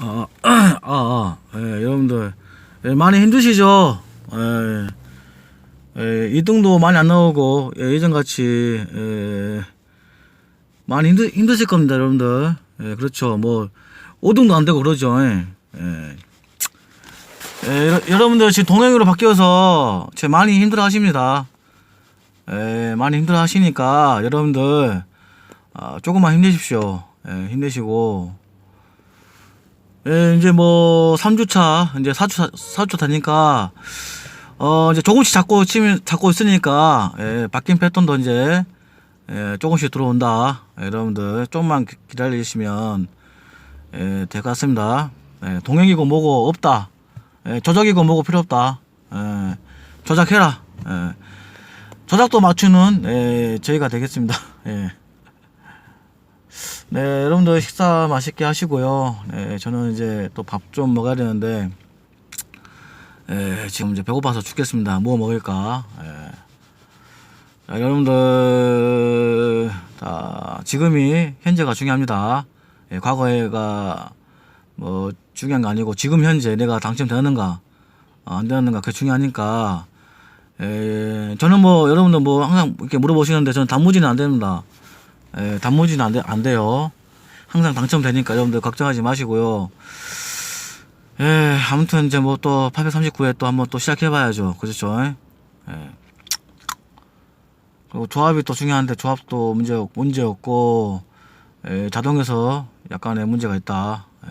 아, 아, 아, 예, 여러분들 예, 많이 힘드시죠? 예, 예, 2등도 많이 안 나오고 예, 예전 같이 예, 많이 힘드, 힘드실 겁니다, 여러분들. 예, 그렇죠. 뭐 5등도 안 되고 그러죠. 예, 예. 예, 여러- 여러분들 지금 동행으로 바뀌어서 제 많이 힘들어 하십니다. 예, 많이 힘들어 하시니까 여러분들 아, 조금만 힘내십시오. 예, 힘내시고 예, 이제 뭐 3주차 이제 4주 4주 다니까 어 이제 조금씩 잡고 치면 잡고 있으니까 예, 바뀐 패턴도 이제 예, 조금씩 들어온다. 예, 여러분들 기- 기다리시면 예, 될 것 같습니다. 예, 동행이고 뭐고 없다. 예, 조작이고 뭐고 필요 없다. 예, 조작해라. 예, 조작도 맞추는 예, 저희가 되겠습니다. 예. 네, 여러분들 식사 맛있게 하시고요. 네, 저는 이제 또 밥 좀 먹어야 되는데, 예, 지금 이제 배고파서 죽겠습니다. 뭐 먹을까? 예. 자, 여러분들, 다, 지금이, 현재가 중요합니다. 예, 과거에가 뭐 중요한 거 아니고, 지금 현재 내가 당첨되는가, 아, 안 되는가, 그게 중요하니까, 예, 저는 뭐, 여러분들 뭐 항상 이렇게 물어보시는데, 저는 단무지는 안 됩니다. 예, 단무지는 안, 돼, 안 돼요. 항상 당첨되니까 여러분들 걱정하지 마시고요. 예, 아무튼 이제 뭐 또 839회 또 한번 또 시작해봐야죠. 그렇죠? 예. 그리고 조합이 또 중요한데 조합도 문제, 문제 없고, 예, 자동에서 약간의 문제가 있다. 예.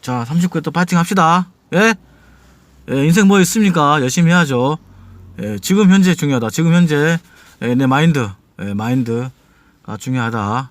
자, 39회 또 파이팅 합시다. 예? 예, 인생 뭐 있습니까? 열심히 해야죠. 예, 지금 현재 중요하다. 지금 현재 예, 내 마인드, 예, 마인드가 중요하다.